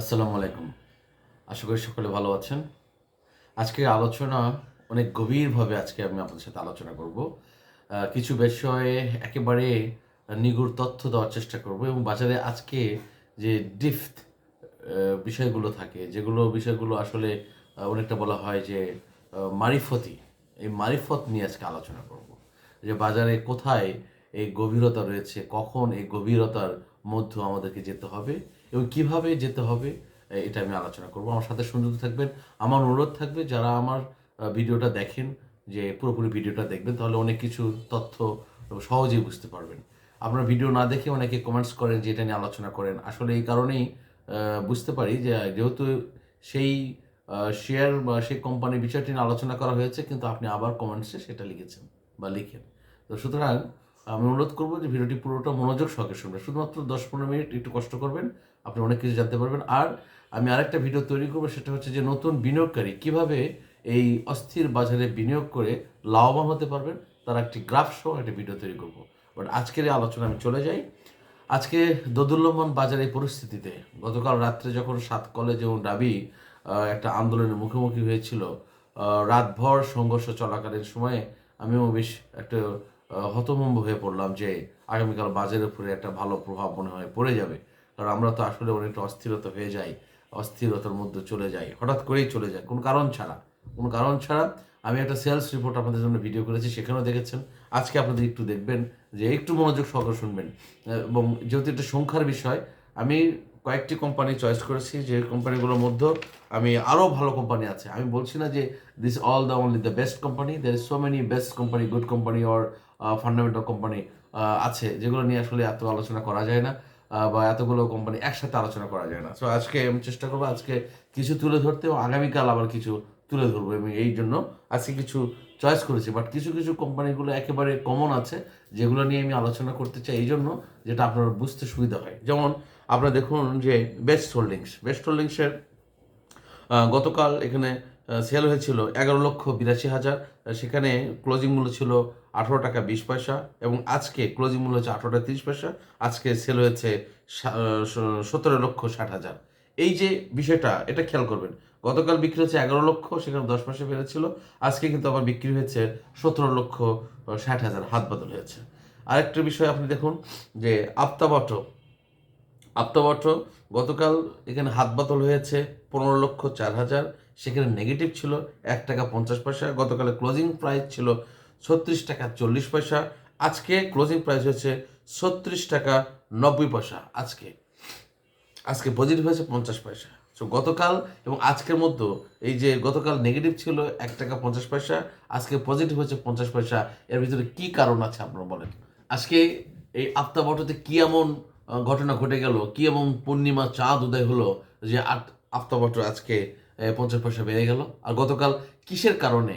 আসসালামু আলাইকুম। আশা করি সকলে ভালো আছেন। আজকের আলোচনা অনেক গভীরভাবে আজকে আমি আপনাদের সাথে আলোচনা করব। কিছু বিষয়ে একেবারে নিগুড় তথ্য দেওয়ার চেষ্টা করব এবং বাজারে আজকে যে ডিফথ বিষয়গুলো থাকে, যেগুলো বিষয়গুলো আসলে অনেকটা বলা হয় যে মারিফতি, এই মারিফত নিয়ে আজকে আলোচনা করব। যে বাজারে কোথায় এই গভীরতা রয়েছে, কখন এই গভীরতার মধ্যে আমাদেরকে যেতে হবে এবং কীভাবে যেতে হবে এটা আমি আলোচনা করব। আমার সাথে সংযুক্ত থাকবেন। আমার অনুরোধ থাকবে, যারা আমার ভিডিওটা দেখেন, যে পুরোপুরি ভিডিওটা দেখবেন, তাহলে অনেক কিছু তথ্য সহজেই বুঝতে পারবেন। আপনারা ভিডিও না দেখে অনেকে কমেন্টস করেন যে এটা নিয়ে আলোচনা করেন। আসলে এই কারণেই বুঝতে পারি যে, যেহেতু সেই শেয়ার বা সেই কোম্পানির বিষয়টি নিয়ে আলোচনা করা হয়েছে, কিন্তু আপনি আবার কমেন্টসে সেটা লিখেছেন বা লিখেন। তো সুতরাং, আমি অনুরোধ করব যে ভিডিওটি পুরোটা মনোযোগ সহকারে শুনবেন। শুধুমাত্র দশ পনেরো মিনিট একটু কষ্ট করবেন আপনি অনেক কিছু জানতে পারবেন। আর আমি আরেকটা ভিডিও তৈরি করব সেটা হচ্ছে যে নতুন বিনিয়োগকারী কীভাবে এই অস্থির বাজারে বিনিয়োগ করে লাভবান হতে পারবেন তার একটি গ্রাফ সহ একটা ভিডিও তৈরি করব। বাট আজকের এই আলোচনা আমি চলে যাই। আজকে দোদুল্যমান বাজার এই পরিস্থিতিতে গতকাল রাত্রে যখন সাত কলেজ এবং ডাবি একটা আন্দোলনের মুখোমুখি হয়েছিল রাতভর সংঘর্ষ চলাকালীন সময়ে আমিও বেশ একটা আহ, হতভম্ব হয়ে পড়লাম যে আগামীকাল বাজারের উপরে একটা ভালো প্রভাব মনে হয় পড়ে যাবে। কারণ আমরা তো আসলে অনেকটা অস্থিরতা হয়ে যাই, অস্থিরতার মধ্যে চলে যাই, হঠাৎ করেই চলে যায় কোনো কারণ ছাড়া, কোনো কারণ ছাড়া। আমি একটা সেলস রিপোর্ট আপনাদের জন্য ভিডিও করেছি, সেখানেও দেখেছেন। আজকে আপনাদের একটু দেখবেন, যে একটু মনোযোগ সহকারে শুনবেন। এবং যেহেতু এটা সংখ্যার বিষয়, আমি কয়েকটি কোম্পানি চয়েস করেছি, যে কোম্পানিগুলোর মধ্যে আমি আরও ভালো কোম্পানি আছে। আমি বলছি না যে this all the only the best company there is so many best company good company or fundamental company আছে, যেগুলো নিয়ে আসলে এত আলোচনা করা যায় না। বা এতগুলো কোম্পানি একসাথে আলোচনা করা যায় না। সো আজকে আমি চেষ্টা করব আজকে কিছু তুলে ধরতে এবং আগামীকাল আবার কিছু তুলে ধরবো এবং এই জন্য আজকে কিছু চয়েস করেছি। বাট কিছু কিছু কোম্পানিগুলো একেবারে কমন আছে, যেগুলো নিয়ে আমি আলোচনা করতে চাই এই জন্য যেটা আপনার বুঝতে সুবিধা হয়। যেমন আপনারা দেখুন যে বেস্ট হোল্ডিংস বেস্ট হোল্ডিংসের গতকাল এখানে সেল হয়েছিল এগারো লক্ষ বিরাশি হাজার। সেখানে ক্লোজিং মূল্য ছিল আঠারো টাকা বিশ পয়সা এবং আজকে ক্লোজিং মূল্য হচ্ছে আঠারো টাকা তিরিশ পয়সা। আজকে সেল হয়েছে সতেরো লক্ষ ষাট হাজার। এই যে বিষয়টা, এটা খেয়াল করবেন। গতকাল বিক্রি হচ্ছে এগারো লক্ষ, সেখানে দশ পয়সা বেড়েছিল আজকে কিন্তু আবার বিক্রি হয়েছে সতেরো লক্ষ ষাট হাজার, হাত বদল হয়েছে। আরেকটা বিষয় আপনি দেখুন যে আপ্তাবট আপ্তাবট গতকাল এখানে হাত বাতল হয়েছে পনেরো লক্ষ চার হাজার। সেখানে নেগেটিভ ছিল এক টাকা পঞ্চাশ পয়সা, গতকালে ক্লোজিং প্রাইস ছিল ছত্রিশ টাকা চল্লিশ পয়সা। আজকে ক্লোজিং প্রাইস হচ্ছে ছত্রিশ টাকা নব্বই পয়সা আজকে। আজকে পজিটিভ হয়েছে পঞ্চাশ পয়সা। তো গতকাল এবং আজকের মধ্যে এই যে গতকাল নেগেটিভ ছিল এক টাকা পঞ্চাশ পয়সা, আজকে পজিটিভ হয়েছে পঞ্চাশ পয়সা। এর ভিতরে কি কারণ আছে আপনারা বলেন? আজকে এই আফতাবটতে কি এমন ঘটনা ঘটে গেল। কি এবং পূর্ণিমা চাঁদ উদয় হলো যে আট আফতাবট আজকে পঞ্চাশ পয়সা বেড়ে গেল। আর গতকাল কিসের কারণে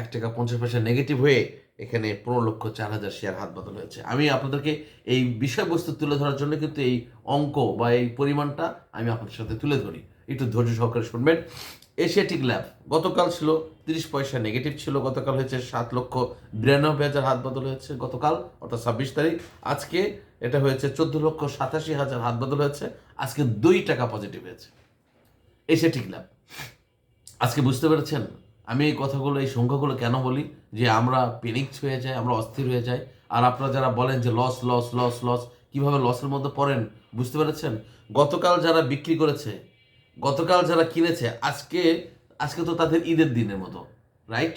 এক টাকা পঞ্চাশ পয়সা নেগেটিভ হয়ে এখানে পনেরো লক্ষ চার হাজার শেয়ার হাত বদল হয়েছে? আমি আপনাদেরকে এই বিষয়বস্তু তুলে ধরার জন্য কিন্তু এই অঙ্ক বা এই পরিমাণটা আমি আপনাদের সাথে তুলে ধরি। একটু ধৈর্য সহকারে শুনবেন। এশিয়াটিক ল্যাব গতকাল ছিল তিরিশ পয়সা নেগেটিভ ছিল, গতকাল হয়েছে সাত লক্ষ বিরানব্বই হাজার হাত বদল হয়েছে গতকাল, অর্থাৎ ছাব্বিশ তারিখ। আজকে এটা হয়েছে চোদ্দ লক্ষ সাতাশি হাজার হাত বদল হয়েছে, আজকে দুই টাকা পজিটিভ হয়েছে। এশিয়াটিক ল্যাব আজকে বুঝতে পেরেছেন? আমি এই কথাগুলো, এই সংখ্যাগুলো কেন বলি? যে আমরা পেনিক হয়ে যাই, আমরা অস্থির হয়ে যাই। আর আপনারা যারা বলেন যে লস লস লস লস কীভাবে লসের মধ্যে পড়েন, বুঝতে পেরেছেন? গতকাল যারা বিক্রি করেছে গতকাল যারা কিনেছে, আজকে আজকে তো তাদের ঈদের দিনের মতো রাইট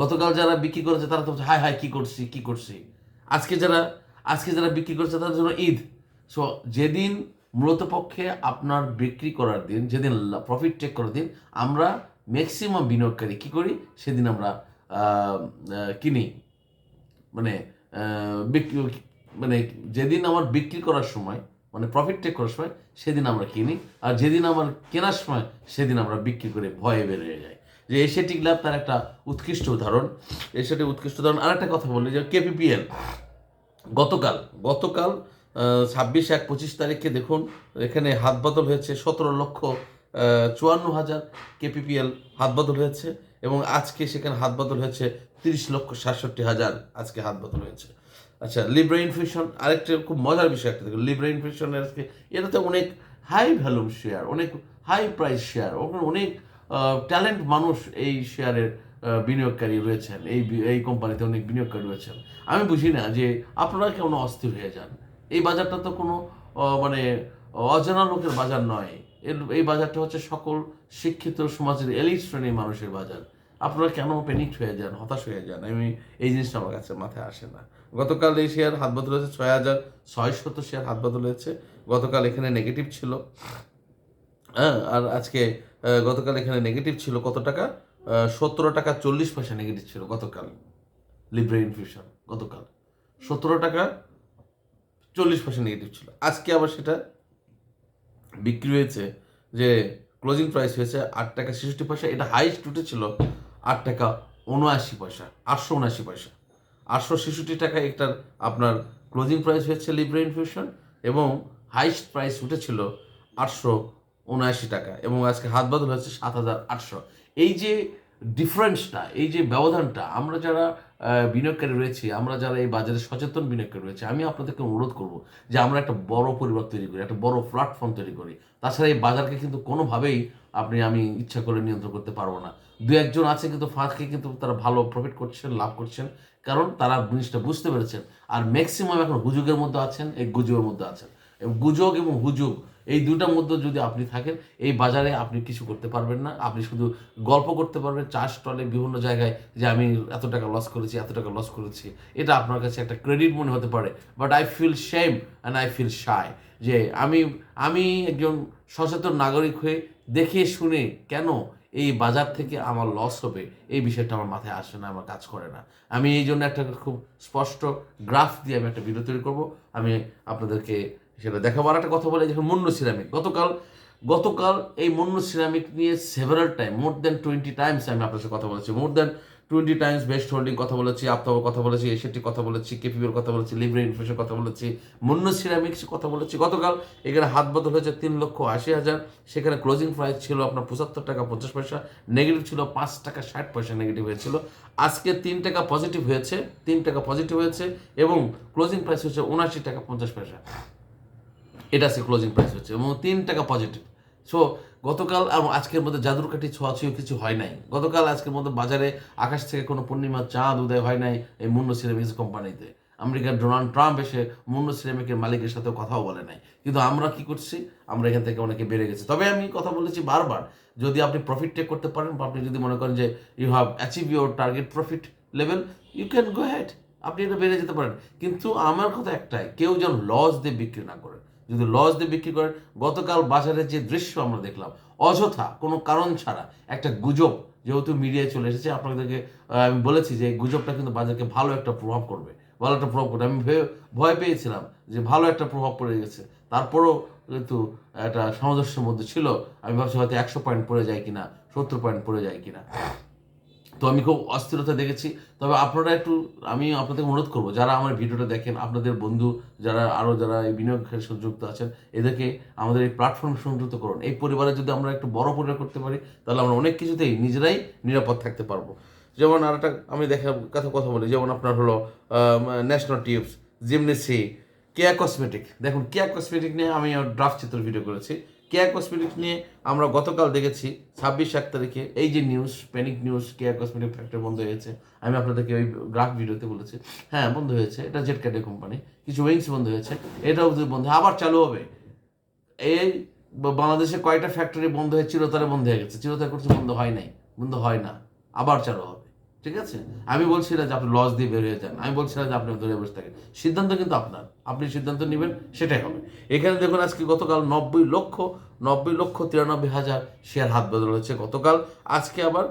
গতকাল যারা বিক্রি করেছে, তারা তো হায় হায়, কি করছি কি করছি? আজকে যারা আজকে যারা বিক্রি করছে, তাদের জন্য ঈদ। সো যেদিন মূলত পক্ষে আপনার বিক্রি করার দিন, যেদিন প্রফিট টেক করার দিন, আমরা ম্যাক্সিমাম বিনিয়োগকারী কি করি? সেদিন আমরা কিনি। মানে বিক্রি মানে যেদিন আমার বিক্রি করার সময় মানে প্রফিট টেক করার সময় সেদিন আমরা কিনি, আর যেদিন আমার কেনার সময় সেদিন আমরা বিক্রি করে ভয়ে বেরিয়ে যাই। যে এশিয়াটিক ল্যাব তার একটা উৎকৃষ্ট উদাহরণ। এশিয়াটিক উৎকৃষ্ট উদাহরণ, আরেকটা কথা বলি, যে কেপিপিএল গতকাল গতকাল ছাব্বিশ এক পঁচিশ তারিখে দেখুন, এখানে হাত বদল হয়েছে সতেরো লক্ষ চুয়ান্ন হাজার কেপিপিএল হাত বদল হয়েছে, এবং আজকে সেখানে হাত বদল হয়েছে তিরিশ লক্ষ সাতষট্টি হাজার আজকে হাত বদল হয়েছে। আচ্ছা লিব্রা ইনফিউশন আরেকটা খুব মজার বিষয় একটা দেখুন। লিব্রা ইনফিউশনের আজকে, এটাতে অনেক হাই ভ্যালুম শেয়ার অনেক হাই প্রাইস শেয়ার ওখানে অনেক ট্যালেন্ট মানুষ এই শেয়ারের বিনিয়োগকারী রয়েছেন। এই এই কোম্পানিতে অনেক বিনিয়োগকারী রয়েছেন। আমি বুঝি না যে আপনারা কেমন অস্থির হয়ে যান? এই বাজারটা তো কোনো মানে অজানা লোকের বাজার নয়। এর, এই বাজারটা হচ্ছে সকল শিক্ষিত সমাজের এলিট শ্রেণির মানুষের বাজার। আপনারা কেন প্যানিক হয়ে যান, হতাশ হয়ে যান? আমি, এই জিনিসটা আমার কাছে মাথায় আসে না। গতকাল এই শেয়ার হাত বদল হয়েছে ছয় হাজার ছয়শত শেয়ার হাত বদল হয়েছে। গতকাল এখানে নেগেটিভ ছিল। হ্যাঁ আর আজকে গতকাল এখানে নেগেটিভ ছিল কত টাকা? সতেরো টাকা চল্লিশ পয়সা নেগেটিভ ছিল গতকাল। লিব্রে ইনফিউশন গতকাল। সতেরো টাকা চল্লিশ পয়সা নেগেটিভ ছিল। আজকে আবার সেটা বিক্রি হয়েছে যে ক্লোজিং প্রাইস হয়েছে আট টাকা ছেষট্টি পয়সা। এটা হাইস্ট উঠেছিল আট টাকা উনআশি পয়সা, আটশো উনআশি পয়সা। আটশো ছেষট্টি টাকা একটার আপনার ক্লোজিং প্রাইস হয়েছে লিব্রে ইনফিউশন এবং হাইস্ট প্রাইস উঠেছিল আটশো উনআশি টাকা এবং আজকে হাত বদল হচ্ছে সাত হাজার আটশো। এই যে ডিফারেন্সটা এই যে ব্যবধানটা, আমরা যারা বিনিয়োগকারী রয়েছি, আমরা যারা এই বাজারে সচেতন বিনিয়োগকারী রয়েছে, আমি আপনাদেরকে অনুরোধ করব যে আমরা একটা বড় পরিবার তৈরি করি, একটা বড় প্ল্যাটফর্ম তৈরি করি। তাছাড়া এই বাজারকে কিন্তু কোনোভাবেই আপনি, আমি ইচ্ছা করে নিয়ন্ত্রণ করতে পারব না। দু একজন আছে কিন্তু ফাঁকে কিন্তু তারা ভালো প্রফিট করছেন, লাভ করছেন। কারণ তারা জিনিসটা বুঝতে পেরেছেন। আর ম্যাক্সিমাম এখন হুজুগের মধ্যে আছেন, এই গুজবের মধ্যে আছেন। এবং গুজব এবং হুজুগ, এই দুটার মধ্যে যদি আপনি থাকেন, এই বাজারে আপনি কিছু করতে পারবেন না। আপনি শুধু গল্প করতে পারবেন চা স্টলে বিভিন্ন জায়গায় যে আমি এত টাকা লস করেছি, এত টাকা লস করেছি। এটা আপনার কাছে একটা ক্রেডিট মনে হতে পারে। But I feel shame and I feel shy যে আমি আমি একজন সচেতন নাগরিক হয়ে দেখে শুনে কেন এই বাজার থেকে আমার লস হবে, এই বিষয়টা আমার মাথায় আসে না, আমার কাজ করে না। আমি এই জন্য একটা খুব স্পষ্ট গ্রাফ দিয়ে আমি একটা ভিডিও তৈরি করব। আমি আপনাদেরকে সেটা দেখাবো। আর একটা কথা বলে যখন মন্য সিরামিক। গতকাল গতকাল এই মন্য সিরামিক নিয়ে several time more than twenty times আমি আপনার সাথে কথা বলেছি। More than twenty times best holding কথা বলেছি আপতাব কথা বলেছি এসিটি কথা বলেছি কেপিওর কথা বলেছি লিব্রে ইনফ্লেশন কথা বলেছি মুন্নু সিরামিক্স কথা বলেছি। গতকাল এখানে হাত বদল হয়েছে তিন লক্ষ আশি হাজার। সেখানে ক্লোজিং প্রাইস ছিল আপনার পঁচাত্তর টাকা পঞ্চাশ পয়সা নেগেটিভ ছিল পাঁচ টাকা ষাট পয়সা নেগেটিভ হয়েছিল। আজকে তিন টাকা পজিটিভ হয়েছে, তিন টাকা পজিটিভ হয়েছে এবং ক্লোজিং প্রাইস হচ্ছে উনআশি টাকা পঞ্চাশ পয়সা। এটা আজকে ক্লোজিং প্রাইস হচ্ছে এবং তিন টাকা পজিটিভ সো গতকাল আর আজকের মধ্যে জাদুর কাঠি ছোঁয়াছুঁয়ো কিছু হয় নাই। গতকাল আজকের মধ্যে বাজারে আকাশ থেকে কোনো পূর্ণিমা চাঁদ উদয় হয় নাই এই মুন্ন সিরামিক্স কোম্পানিতে। আমেরিকার ডোনাল্ড ট্রাম্প এসে মুন্ন সিরামিকের মালিকের সাথে কথাও বলে নাই। কিন্তু আমরা কি করছি? আমরা এখান থেকে অনেকে বেড়ে গেছি। তবে আমি কথা বলেছি বারবার, যদি আপনি প্রফিট টেক করতে পারেন বা আপনি যদি মনে করেন যে you have achieve your target profit level you can go ahead আপনি এটা বেড়ে যেতে পারেন। কিন্তু আমার কথা একটাই, কেউ যেন লস দিয়ে বিক্রি না করে। যদি লস দিয়ে বিক্রি করেন গতকাল বাজারে যে দৃশ্য আমরা দেখলাম, অযথা, কোনো কারণ ছাড়া একটা গুজব যেহেতু মিডিয়ায় চলে এসেছে, আপনাদেরকে আমি বলেছি যে এই গুজবটা কিন্তু বাজারকে ভালো একটা প্রভাব করবে। ভালো একটা প্রভাব করবে। আমি ভয়ে- ভয় পেয়েছিলাম যে ভালো একটা প্রভাব পড়ে গেছে। তারপরও কিন্তু একটা সামঞ্জস্যের মধ্যে ছিল। আমি ভাবছি হয়তো একশো পয়েন্ট পড়ে যায় কিনা, সত্তর পয়েন্ট পড়ে যায় কিনা। তো আমি খুব অস্থিরতা দেখেছি। তবে আপনারা একটু, আমি আপনাদের অনুরোধ করব, যারা আমার ভিডিওটা দেখেন, আপনাদের বন্ধু, যারা আরও যারা এই বিনিয়োগের সংযুক্ত আছেন, এদেরকে আমাদের এই প্ল্যাটফর্ম সংযুক্ত করুন। এই পরিবারে যদি আমরা একটু বড় পরিবার করতে পারি, তাহলে আমরা অনেক কিছুতেই নিজেরাই নিরাপদ থাকতে পারব। যেমন আর একটা, আমি দেখা, কথা কথা বলি, যেমন আপনার হলো ন্যাশনাল টিউবস জিমনেসি কেয়া কসমেটিক দেখুন কেয়া কসমেটিক নিয়ে আমি ড্রাফট চিত্র ভিডিও করেছি। কেয়া কসমেটিক নিয়ে আমরা গতকাল দেখেছি ছাব্বিশ এক তারিখে এই যে news panic news Kaya cosmetic factory বন্ধ হয়েছে। আমি আপনাদেরকে ওই গ্রাফ ভিডিওতে বলেছি। হ্যাঁ বন্ধ হয়েছে। এটা জেট ক্যাটে কোম্পানি কিছু উইংস বন্ধ হয়েছে। এটাও বন্ধ আবার চালু হবে। এই বাংলাদেশে কয়টা ফ্যাক্টরি বন্ধ হয়ে চিরতরে বন্ধ হয়ে গেছে। চিরতরে করছে বন্ধ হয় নাই। বন্ধ হয় না। আবার চালু ঠিক আছে? আমি বলছি না যে আপনি লস দিয়ে বেরিয়ে যান। আমি বলছি না যে আপনি ধরে বসে থাকেন। সিদ্ধান্ত কিন্তু আপনার। আপনি সিদ্ধান্ত নেবেন, সেটাই হবে। এখানে দেখুন আজকে গতকাল নব্বই লক্ষ নব্বই লক্ষ তিরানব্বই হাজার শেয়ার হাত বদল হয়েছে গতকাল। আজকে আবার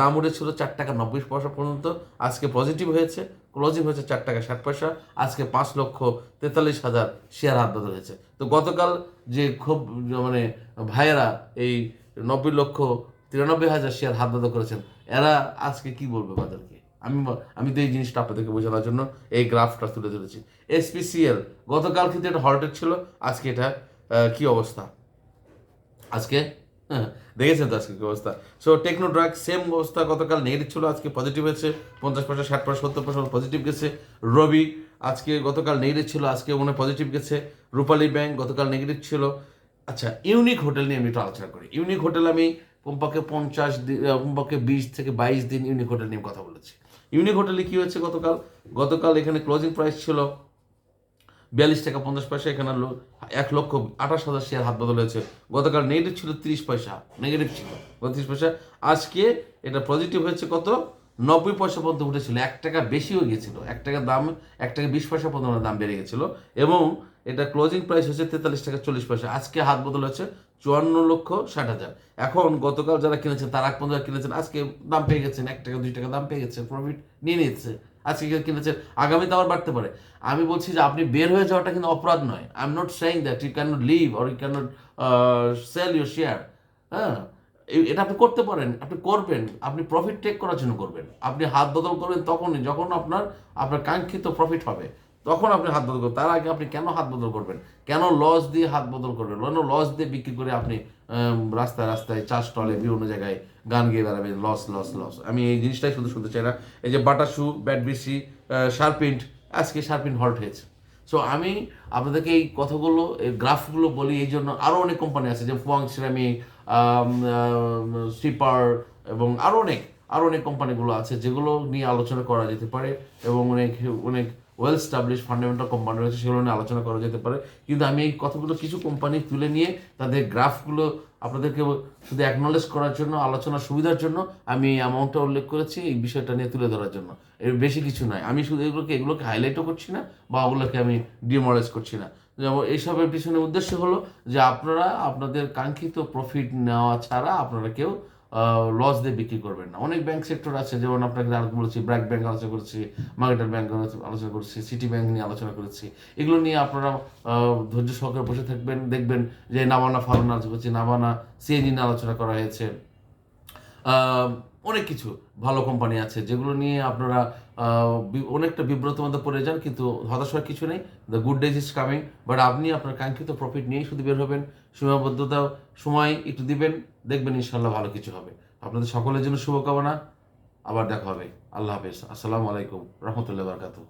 দাম উঠেছিল চার টাকা নব্বই পয়সা পর্যন্ত। আজকে পজিটিভ হয়েছে ক্লোজিং হয়েছে চার টাকা ষাট পয়সা। আজকে পাঁচ লক্ষ তেতাল্লিশ হাজার শেয়ার হাত বদল হয়েছে। তো গতকাল যে খুব মানে ভাইয়েরা এই নব্বই লক্ষ তিরানব্বই হাজার শেয়ার হাত বদল করেছেন। এরা আজকে কি বলবে বাজারকে? আমি আমি তো এই জিনিসটা আপনাদেরকে বোঝানোর জন্য এই গ্রাফটা তুলে ধরেছি। এসপিসিএল গতকাল কিন্তু এটা হল্টেড ছিল, আজকে এটা কি অবস্থা? আজকে? হ্যাঁ দেখেছেন তো আজকে কি অবস্থা? সো টেকনো ড্রাগ সেম অবস্থা, গতকাল নেগেটিভ ছিল, আজকে পজিটিভ হয়েছে, পঞ্চাশ পয়সা, ষাট পয়সা, সত্তর পয়সা পজিটিভ গেছে। রবি আজকে গতকাল নেগেটিভ ছিল, আজকে মনে পজিটিভ গেছে। রূপালী ব্যাংক গতকাল নেগেটিভ ছিল। আচ্ছা ইউনিক হোটেল নিয়ে আমি একটু আলোচনা করি। ইউনিক হোটেল আমি কমপক্ষে পঞ্চাশ দিন কমপক্ষে বিশ থেকে বাইশ দিন ইউনিক হোটেল নিয়ে কথা বলেছি। ইউনিক হোটেলে কী হয়েছে গতকাল? গতকাল এখানে ক্লোজিং প্রাইস ছিল বিয়াল্লিশ টাকা পঞ্চাশ পয়সা, এখানে এক লক্ষ আঠাশ হাজার শেয়ার হাত বদল হয়েছে। গতকাল নেগেটিভ ছিল তিরিশ পয়সা নেগেটিভ ছিল। তিরিশ পয়সা। আজকে এটা পজিটিভ হয়েছে কত? নব্বই পয়সা পর্যন্ত উঠেছিল, এক টাকা বেশি হয়ে গেছিল, এক টাকার দাম, এক টাকা বিশ পয়সা পর্যন্ত দাম বেড়ে গেছিল এবং এটা ক্লোজিং প্রাইস হচ্ছে তেতাল্লিশ টাকা চল্লিশ পয়সা, আজকে হাত বদল হচ্ছে চুয়ান্ন লক্ষ ষাট হাজার। এখন গতকাল যারা কিনেছেন তারা পর্যন্ত যারা কিনেছেন, আজকে দাম পেয়ে গেছেন, এক টাকা, দুই টাকা দাম পেয়ে গেছে প্রফিট নিয়ে নিচ্ছে আজকে কিনেছেন আগামীতে আবার বাড়তে পারে। আমি বলছি যে আপনি বের হয়ে যাওয়াটা কিন্তু অপরাধ নয়। I am not saying that you can not leave or you can not sell your share হ্যাঁ? এটা আপনি করতে পারেন, আপনি করবেন, আপনি প্রফিট টেক করার জন্য করবেন। আপনি হাত বদল করবেন তখনই, যখন আপনার আপনার কাঙ্ক্ষিত প্রফিট হবে, তখন আপনি হাত বদল করবেন। তার আগে আপনি কেন হাত বদল করবেন? কেন লস দিয়ে হাত বদল করবেন? কেন লস দিয়ে বিক্রি করে আপনি রাস্তায় রাস্তায় চা স্টলে বিভিন্ন জায়গায় গান গেয়ে বেড়াবেন? লস লস লস আমি এই জিনিসটাই শুধু শুনতে চাই না। এই যে বাটা শু ব্যাট বিসি শার্পিন্ট আজকে শার্পিন্ট হল্ট হয়েছে। সো আমি আপনাদেরকে এই কথাগুলো, এই গ্রাফগুলো বলি, এই জন্য আরও অনেক কোম্পানি আছে যে ফুয়াং সিরামিক স্লিপার এবং আরও অনেক আরও অনেক কোম্পানিগুলো আছে যেগুলো নিয়ে আলোচনা করা যেতে পারে এবং অনেক অনেক ওয়েল স্টাবলিশ ফান্ডামেন্টাল কোম্পানি রয়েছে, সেগুলো নিয়ে আলোচনা করা যেতে পারে। কিন্তু আমি এই কথাগুলো কিছু কোম্পানি তুলে নিয়ে তাদের গ্রাফগুলো আপনাদেরকে শুধু অ্যাকনোলেজ করার জন্য, আলোচনার সুবিধার জন্য আমি এই অ্যামাউন্টটা উল্লেখ করেছি এই বিষয়টা নিয়ে তুলে ধরার জন্য। এর বেশি কিছু নয়। আমি শুধু এগুলোকে এগুলোকে হাইলাইটও করছি না বা ওগুলোকে আমি ডিমোরাইজ করছি না। যেমন এইসবের পিছনে উদ্দেশ্য হলো যে আপনারা, আপনাদের কাঙ্ক্ষিত প্রফিট নেওয়া ছাড়া আপনারা কেউ লস দিয়ে বিক্রি করবেন না। অনেক ব্যাংক সেক্টর আছে, যেমন আপনাকে আর বলেছি ব্র্যাক ব্যাংক আলোচনা করেছি মার্কেটার ব্যাংক আলোচনা করেছি সিটি ব্যাংক নিয়ে আলোচনা করেছি। এগুলো নিয়ে আপনারা ধৈর্য সহকারে বসে থাকবেন, দেখবেন যে নামানা ফার্ম আলোচনা করছি নামানা সিএনজি নিয়ে আলোচনা করা হয়েছে। অনেক কিছু ভালো কোম্পানি আছে যেগুলো নিয়ে আপনারা অনেকটা বিব্রত মধ্যে পড়ে যান, কিন্তু হতাশ হওয়ার কিছু নেই। The good days is coming but আপনি আপনার কাঙ্ক্ষিত প্রফিট নিয়েই শুধু বের হবেন। সীমাবদ্ধতা, সময় একটু দিবেন, দেখবেন ইনশাল্লাহ ভালো কিছু হবে। আপনাদের সকলের জন্য শুভকামনা। আবার দেখা হবে। আল্লাহ হাফেজ। আসসালামু আলাইকুম। রহমতুল্লাহ বারকাতু